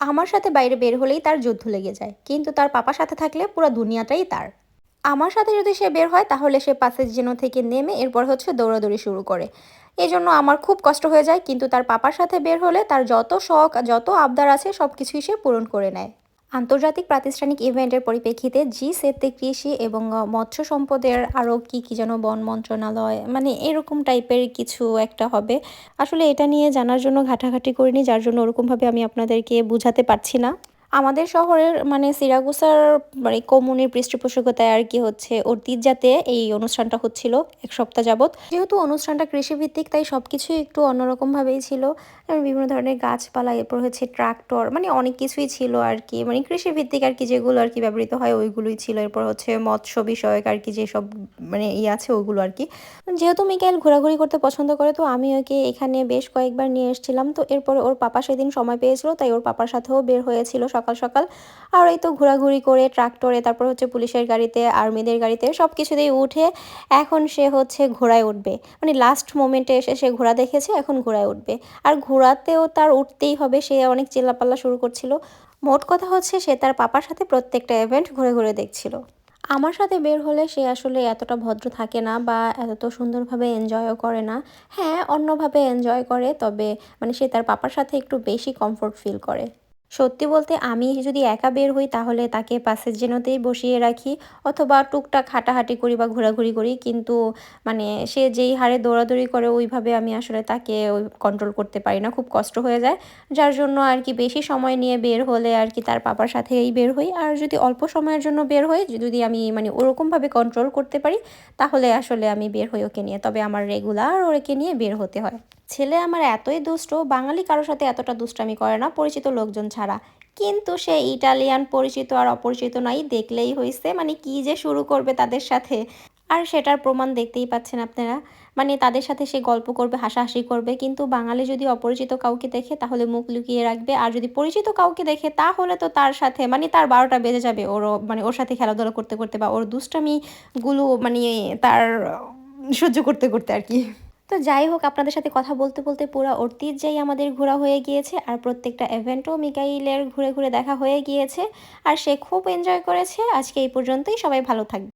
আমার সাথে বাইরে বের হলেই তার যুদ্ধ লেগে যায়, কিন্তু তার পাপার সাথে থাকলে পুরো দুনিয়াটাই তার। আমার সাথে যদি সে বের হয়, তাহলে সে পাশে জেনো থেকে নেমে এরপর হচ্ছে দৌড়াদৌড়ি শুরু করে। এই জন্য আমার খুব কষ্ট হয়ে যায়, কিন্তু তার পাপার সাথে বের হলে তার যত শখ, যত আবদার আছে সব কিছুই সে পূরণ করে নেয়। আন্তর্জাতিক প্রাতিষ্ঠানিক ইভেন্টের পরিপ্রেক্ষিতে জি সেতে কৃষি এবং মৎস্য সম্পদের আরও কি কী যেন বন মন্ত্রণালয় মানে এরকম টাইপের কিছু একটা হবে। আসলে এটা নিয়ে জানার জন্য ঘাটাঘাটি করিনি, যার জন্য ওরকমভাবে আমি আপনাদেরকে বুঝাতে পারছি না। আমাদের শহরের মানে সিরাগুসার মানে কমুনির পৃষ্ঠপোষকতায় আর কি হচ্ছে অতীত যাতে এই অনুষ্ঠানটা হচ্ছিল এক সপ্তাহ যাবৎ। যেহেতু অনুষ্ঠানটা কৃষিভিত্তিক, তাই সব কিছুই একটু অন্যরকমভাবেই ছিল। বিভিন্ন ধরনের গাছপালা, এরপর হচ্ছে ট্রাক্টর মানে অনেক কিছুই ছিল আর কি। মানে কৃষিভিত্তিক আর কি যেগুলো আর কি ব্যবহৃত হয়, ওইগুলোই ছিল। এরপর হচ্ছে মৎস্য বিষয়ক আর কি যেসব মানে ইয়ে আছে ওগুলো আর কি। যেহেতু মিকাইল ঘোরাঘুরি করতে পছন্দ করে, তো আমি ওকে এখানে বেশ কয়েকবার নিয়ে এসেছিলাম। তো এরপরে ওর পাপা সেদিন সময় পেয়েছিল, তাই ওর পাপার সাথেও বের হয়েছিল সকাল সকাল। আর এই তো ঘোরাঘুরি করে ট্রাক্টরে, তারপর হচ্ছে পুলিশের গাড়িতে, আর্মিদের গাড়িতে সব কিছুতেই উঠে এখন সে হচ্ছে ঘোড়ায় উঠবে। মানে লাস্ট মোমেন্টে এসে সে ঘোড়া দেখেছে, এখন ঘোড়ায় উঠবে। আর ঘোড়াতেও তার উঠতেই হবে, সে অনেক চিল্লাপাল্লা শুরু করছিল। মোট কথা হচ্ছে সে তার পাপার সাথে প্রত্যেকটা ইভেন্ট ঘুরে ঘুরে দেখছিল। আমার সাথে বের হলে সে আসলে এতটা ভদ্র থাকে না বা এত সুন্দরভাবে এনজয়ও করে না। হ্যাঁ অন্যভাবে এনজয় করে, তবে মানে সে তার পাপার সাথে একটু বেশি কমফোর্ট ফিল করে। সত্যি বলতে আমি যদি একা বের হই তাহলে তাকে পাশের জেনতেই বসিয়ে রাখি অথবা টুকটাক হাঁটাহাঁটি করি বা ঘোরাঘুরি করি, কিন্তু মানে সে যেই হারে দৌড়াদৌড়ি করে ওইভাবে আমি আসলে তাকে ওই কন্ট্রোল করতে পারি না। খুব কষ্ট হয়ে যায়। যার জন্য আর কি বেশি সময় নিয়ে বের হলে আর কি তার পাপার সাথেই বের হই। আর যদি অল্প সময়ের জন্য বের হই, যদি আমি মানে ওরকমভাবে কন্ট্রোল করতে পারি, তাহলে আসলে আমি বের হই ওকে নিয়ে। তবে আমার রেগুলার ওকে নিয়ে বের হতে হয়। ছেলে আমার এতই দুষ্ট, বাঙালি কারোর সাথে এতটা দুষ্টামি করে না, পরিচিত লোকজন ছাড়া। কিন্তু সে ইটালিয়ান পরিচিত আর অপরিচিত নাই দেখলেই হয়েছে মানে কি যে শুরু করবে তাদের সাথে। আর সেটার প্রমাণ দেখতেই পাচ্ছেন আপনারা। মানে তাদের সাথে সে গল্প করবে, হাসাহাসি করবে, কিন্তু বাঙালি যদি অপরিচিত কাউকে দেখে, তাহলে মুখ লুকিয়ে রাখবে। আর যদি পরিচিত কাউকে দেখে, তাহলে তো তার সাথে মানে তার বারোটা বেজে যাবে ওর মানে ওর সাথে খেলাধুলা করতে করতে বা ওর দুষ্টামিগুলো মানে তার সহ্য করতে করতে আর কি। তো যাই হোক, আপনাদের সাথে কথা বলতে বলতে পুরো ঐতিহ্যেই আমাদের ঘোরা হয়ে গিয়েছে আর প্রত্যেকটা ইভেন্টও মিকাইলের ঘুরে ঘুরে দেখা হয়ে গিয়েছে। আর সে খুব এনজয় করেছে। আজকে এই পর্যন্তই। সবাই ভালো থাকবে